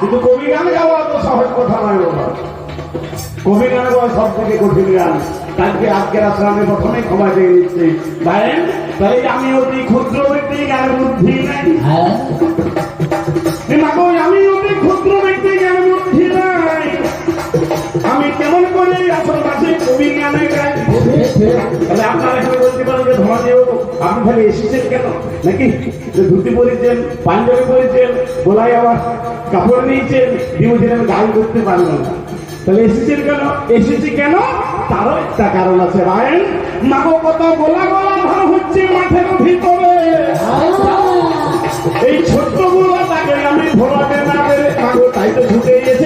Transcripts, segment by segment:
কিন্তু কবি গান গাওয়া তো সহজ কথা নয় বাবা। কবি গান গাওয়া সব থেকে কঠিন গান। তাকে আজকের আসলে প্রথমে ক্ষমা চেয়ে নিচ্ছি। ভাইয়েন তাই আমি অতি ক্ষুদ্র ব্যক্তি গানের বুদ্ধি নাই। হ্যাঁ। মাগো আমি অতি ক্ষুদ্র ব্যক্তি জ্ঞান বুদ্ধি নাই। আমি কেমন করে কবি গানে গাই তাহলে আপনারা এখানে বলতে পারেন যে ধর্মদেব আপনি খালি এসেছেন কেন? নাকি যে ধুতি পরেছেন পাঞ্জাবি পরেছেন গোলায় আবার কাপড় নিয়েছেন দিবসের আমি গান করতে পারলাম না। তাহলে এসেছেন কেন? এসেছি কেন? তারও একটা কারণ আছে। রায়ন মাগো কত গোলা গোলা হচ্ছে মাঠের ভিতরে। এই ছোট্ট গোলা তাকে আমি ভোলাতে না পেরে তাই তো ঢুকে এসেছি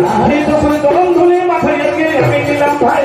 ভাই দশের চরণ ধুলি মাথায় আজকে আমি দিলাম ভাই।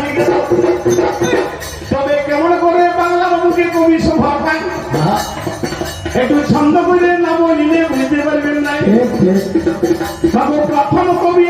থাকি গেল তবে কেমন করে বাংলা বাবুকে কবি শোভা পায় একটু ছন্দ করে নাম নিলে বুঝতে পারবেন নাই তবে প্রথম কবি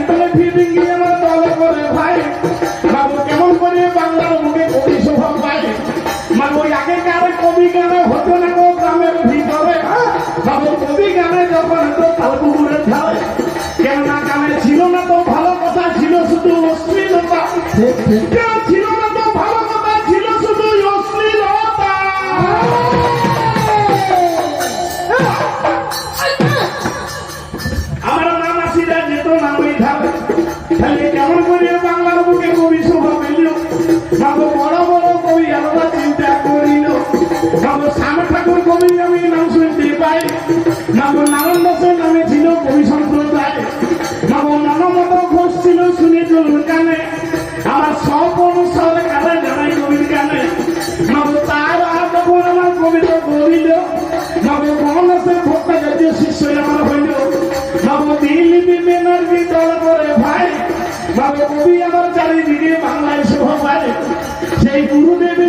ফিরেঙ্গি আমার দল করে ভাই। মাগো কেমন করে বাংলার মুখে কবি শোভা পায়? মাগো আগেকার কবি গানে হতো না গো গ্রামের ভিতরে। মাগো কবি গানে যখন হতো তালপুকুরে ঢালে কেননা, গানে ছিল না তো, ভালো কথা ছিল শুধু অশ্লীলতা। সেই গুরুদেব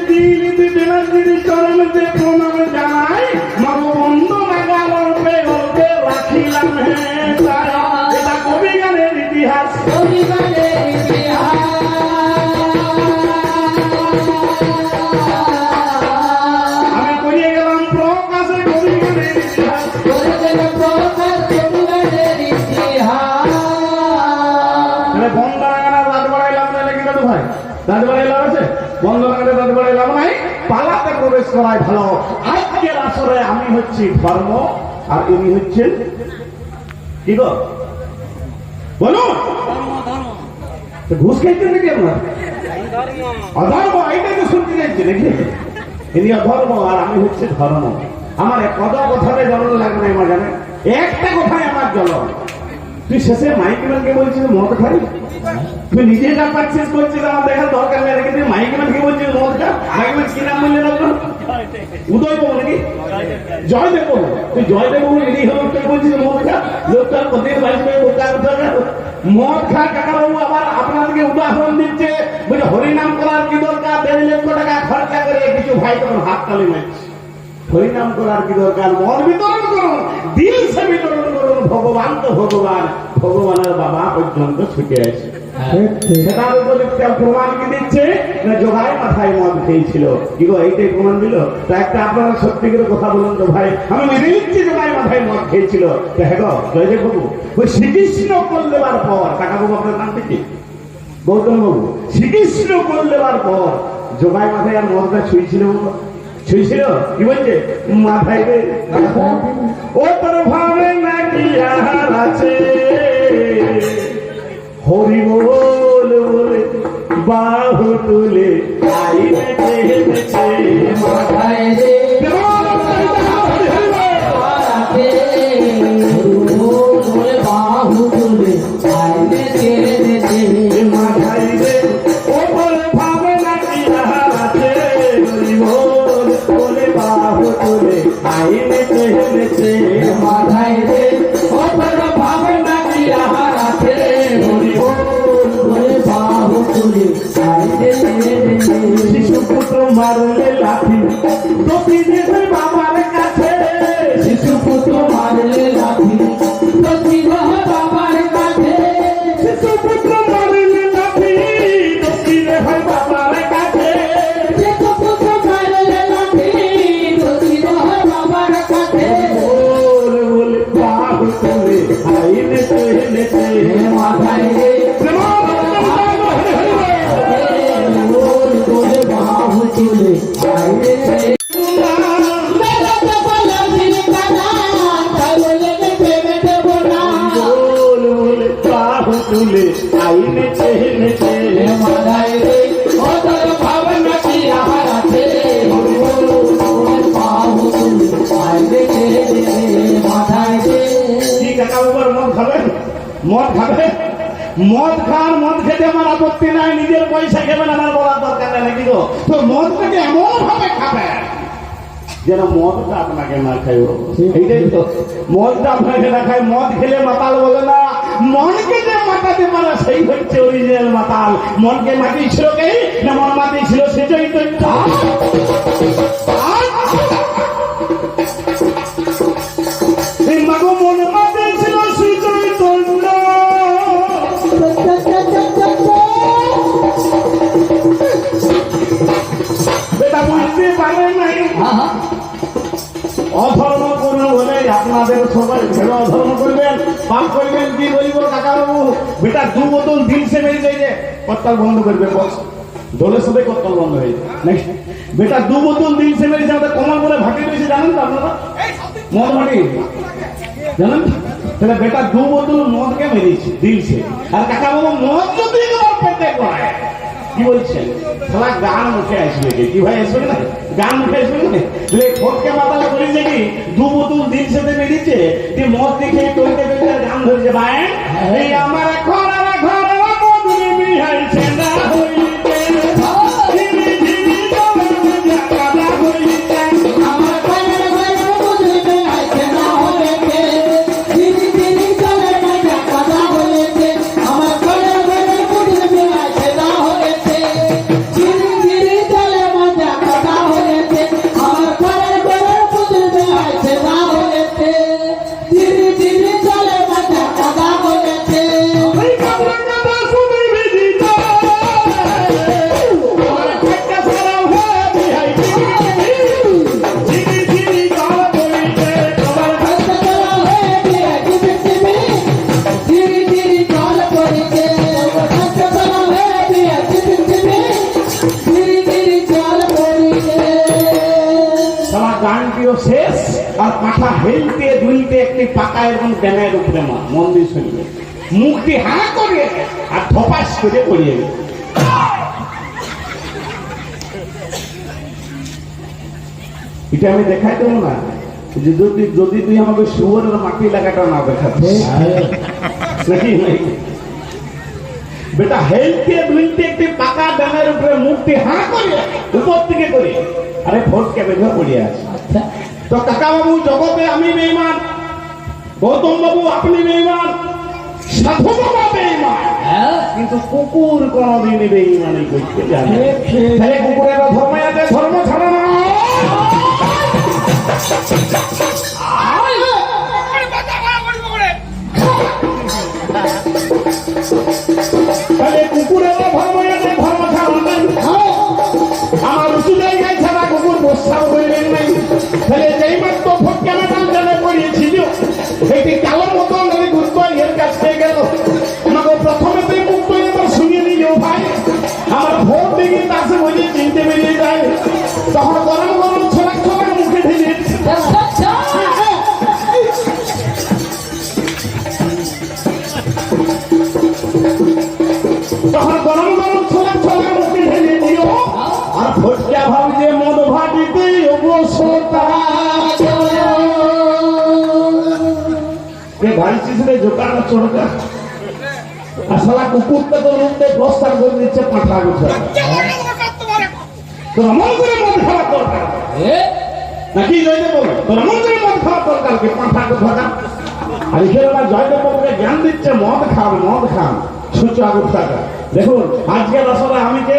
পালাতে প্রবেশ করাই ভালো। আজকের আসরে আমি হচ্ছি ধর্ম, আর ইনি হচ্ছেন কি গো? বলুন। ঘুষ খাইছেন নাকি আপনার? অধর্ম এইটাই তো শুনতে চাইছি নাকি? ইনি অধর্ম, আর আমি হচ্ছে ধর্ম। আমার কত কথাতে জল লাগে না আমার জানে। একটা কথাই আমার জল তুই শেষে মাইকম্যানকে বলছিস মদ খাই তুই নিজে যা পাচ্ছিস বলছিস আমার দেখার দরকার নেই নাকি তুই মাইকম্যানকে বলছিস মদ খা মাইকম্যান কি নাম বললেন আপনার উদয় নাকি? জয় দেব তুই জয় দেব বলছিস মদ খা প্রতিদিন করে মদ খা কাকা বাবু আবার আপনাদেরকে উদাহরণ দিচ্ছে। বলে হরিনাম করার কি দরকার? দেড় লক্ষ টাকা খরচা করে কিছু ভাই তখন হাত তালি মারছে। হরিনাম করার কি দরকার? মন বিতরণ করুন, দিল সে বিতরণ ভগবান তো ভগবান। ভগবানের বাবা পর্যন্ত ছুটে আছে সেটার উপযুক্ত প্রমাণ কি দিচ্ছে? না জোগাই মাথায় মদ খেয়েছিল। কি গো এইটাই প্রমাণ দিল? তা একটা আপনারা সত্যি করে কথা বলুন তো ভাই। আমি মেনে নিচ্ছি জোগাই মাথায় মদ খেয়েছিল। তো হ্যাঁ জয়দেব বাবু ওই শ্রীকৃষ্ণ কোল দেওয়ার পর কাকা বাবু আপনার নাম কি? গৌতম বাবু শ্রীকৃষ্ণ কোল দেওয়ার পর জোগাই মাথায় আর মদটা ছুঁয়েছিল ছুঁয়েছিল কি বলছে? মাথায় ও তোর ভাবে নাকি আছে। হরি বল বলে বাহু তুলে মাথায় রে বাহু তুলে তুলে আইনে চেনেছে কি কাকা বাবার মদ খাবেন মদ খাবে? মদ খান মদ খেতে আমার আপত্তি নাই নিজের পয়সা খেবেন আমার বলার দরকার নেই নাকি গো? তো মদটাকে এমন ভাবে খাবেন যেন মদটা আপনাকে না খাই এইটাই তো। মদটা আপনাকে না খায় মদ খেলে মাতাল বলে না। মনকে মাতাতে পারে সেই হচ্ছে অরিজিনাল মাতাল। মনকে মাতিয়েছিল কে? না মন মাতিয়েছিল সে চৈতন্য? এই মাগো বেটা দু বোতল দিন সে বেরিয়ে যায় যে, কর্তাল বন্ধ করবে দলের সাথে কর্তাল বন্ধ হয়ে বেটা, দু বোতল দিন সে কমাল বলে জানেন তো আপনারা? মদমাটি। জানেন? তাহলে বেটা, দু বোতল মদকে মেরিয়েছে দিল সে? আর কাকা মদ যদি পেটে কি বলছেন গান মুখে আসবে কি? ভাই আসবে না? গান মুখে আসবে না বলে ফটকে করেছে কি? দু বোতল দিন সাথে বেরিয়েছে তুই মদ দেখে গান ধরেছে, ভাই? এই আমার ঘর ড্যামের উপরে মা মন্দির শুনবে। মুখটি হা করে আর ধপাস করে পড়িয়ে গেল এটা আমি দেখাই দেবো না। যে যদি যদি তুই আমাকে শুয়োরের মাটি লাগাটা না দেখাচ্ছিস নাকি? বেটা হেলতে দুইতে একটি পাকা ডানের উপরে মুখটি হা করে উপর থেকে করে আরে ফটকে বেঁধে পড়ে আছে? আচ্ছা। তো কাকা বাবু জগতে আমি বেইমান গৌতম বাবু আপনি বেইমান সাধু বাবা বেইমান হ্যাঁ? কিন্তু কুকুর কোনদিনই বেইমানি করতে জানে। তাহলে কুকুরের ধর্মে আছে ধর্ম ছাড়া না যে ভাটিতে জোকার চড়কা আসলা কুকুরটা তো রূপতে প্রস্তাব করে দিচ্ছে পাঠা গুছা। তোর মন করে খাওয়া দরকার। নাকি জয়দেব বলে? তোর মন করে মদ খাওয়া দরকার কি? পাঠা গুছা আর এখানে আমার জয়দেব জ্ঞান দিচ্ছে মদ খান মদ খান। আগুন টাকা দেখুন আজকের আসলে আমি কে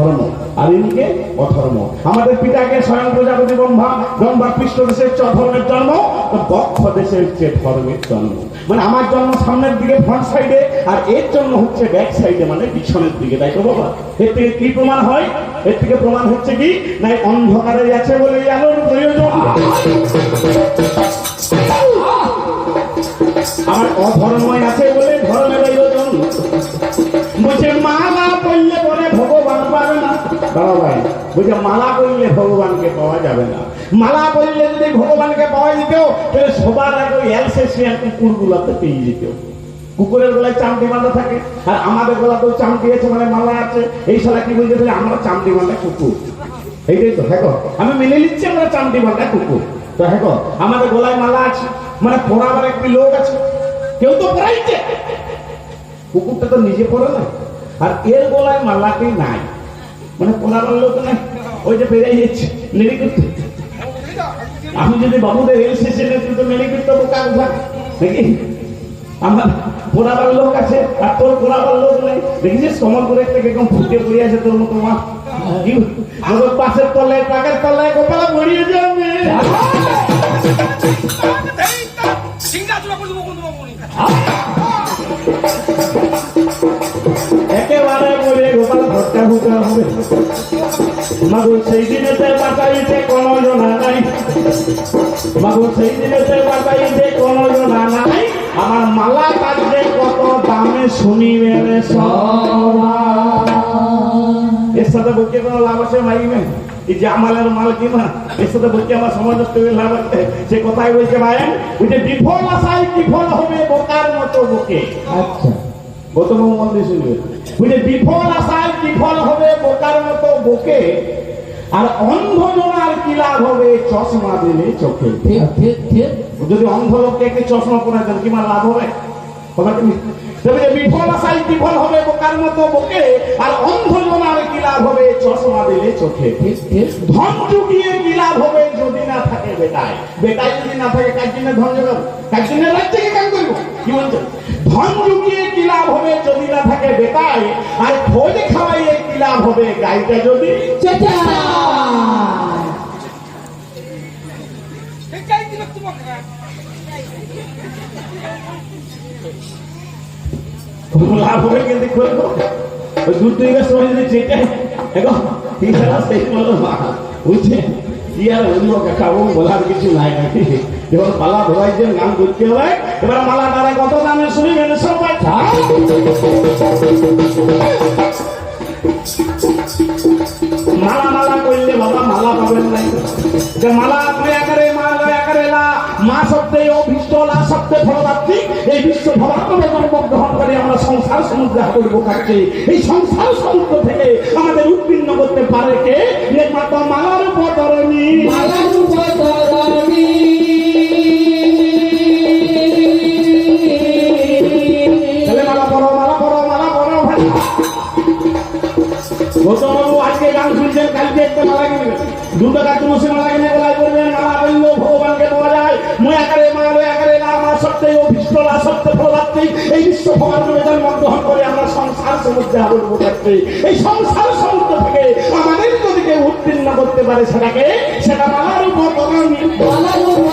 ধর্ম। আর ইনিকে অধর্ম। আমাদের পিতাকে স্বয়ং প্রজাপতি ব্রহ্মা ব্রহ্মা পৃষ্ঠ দেশে হচ্ছে অধর্মের জন্ম বক্ষ দেশে হচ্ছে ধর্মের জন্ম। মানে আমার জন্ম সামনের দিকে ফ্রন্ট সাইডে আর এর জন্য হচ্ছে ব্যাক সাইডে মানে পিছনের দিকে। তাই তো বাবা? এর থেকে কি প্রমাণ হয়? এর থেকে প্রমাণ হচ্ছে কি? না অন্ধকারে আছে বলে আলোর প্রয়োজন। আমার অধর্মই আছে বলে না দাদা ভাই। বলছে, মালা করলে ভগবানকে পাওয়া যাবে না। মালা করলে যদি ভগবানকে পাওয়া যেত, তাহলে সবার আগে ওই অ্যালসেশিয়ান কুকুরগুলোতে পেয়ে যেত। কুকুরের গলায় চামটি বাঁধা থাকে, আর আমাদের গলাতেও চামটি আছে মানে মালা আছে। এই সালা কি বলতে পারি আমরা চামটি বাঁধা কুকুর। এইটাই তো হ্যাঁ আমি মেনে নিচ্ছি আমরা চামটি বাঁধা কুকুর। তো হ্যাঁ আমাদের গলায় মালা আছে মানে পড়াবার একটি লোক আছে। কেউ তো পড়াইছে। কুকুরটা তো নিজে পড়ে না আর এর গলায় মালাটি নাই। মানে পড়াবার লোক নাই ওই যে বেড়ে যাচ্ছে নেড়ি করতে। আমি যদি বাবুদের রেল স্টেশনে তুই তো নেড়ি করতে বোকা নাকি আমার পড়াবার লোক আছে আর তোর পড়াবার লোক নেই। একটা কীরকম ফুটে পড়ে আছে তোর মতো মা। তোর পাশের তলায় টাকার তলায় কপালা মরিয়ে যাবে একেবারে মাগো সেই দিনেতে কোনো জনা নাই। মাগো সেই দিনেতে কোনো জনা নাই। আমার মালা কত দামে শুনিবে রে এর সাথে বলতে কোনো লাভ আছে মাইমে এই যে আমালের মাল কিনা এর সাথে বলতে আমার হয়ে লাভ আছে। সে কথাই বলছে ভাই ওই যে বিফল আশায় বিফল হবে বোকার মতো বুকে। আচ্ছা। গৌতম মন্দির শুনবে। বুঝে বিফল আশায় বিফল হবে বোকার মতো বুকে আর অন্ধ জনার কি লাভ হবে? চশমা দিলে চোখে। ঠিক ঠিক ঠিক। যদি অন্ধ লোককে একটি চশমা পরে দেন কি লাভ হবে? হবে কি তবে বিফল আশায় বিফল হবে বোকার মতো বুকে, আর অন্ধ জনার কি লাভ হবে? চশমা দিলে চোখে ধন জুগিয়ে কি লাভ হবে যদি না থাকে বেটায় বেটায় যদি না থাকে, কার জন্য ধন জোগাবো কার জন্য রাজ্যকে কাজ করব? কি বলছো? ধন জুগিয়ে কি লাভ হবে যদি না থাকে বেটায় আর খোঁজ খাওয়াইয়ে কি লাভ হবে? গাইটা যদি চাচা লাভ হবে কিন্তু করব ওই দু তিন সময় যদি চেটে, দেখো তিন সেই বলো বুঝছে কি আর অন্য খাব বলার কিছু নাই। নাকি এবার পালা ধরাইছে গান করতে হবে, এবার মালা তারা কত দামে শুনিবেন সবাই মালা মালা করলে বাবা মালা পাবেন নাই যে মালা আপনি এক সত্ত্বে অভিষ্ট সত্ত্বে ফলপ্রাপ্তি এই বিশ্ব ভবাত্মক জন্ম গ্রহণ করে আমরা সংসার সমুদ্রে করব কাকে? এই সংসার সমুদ্র থেকে আমাদের উত্তীর্ণ করতে পারে কে? মালার উপরণী মালার উপতরণী আজকে গান শুনছেন কালকে একটা মালা কিনবেন। দুটো কাজ মশে মালা এই সংসার সন্ত থেকে। উত্তীর্ণ করতে পারে সেটাকে সেটা মালার উপর মালার উপর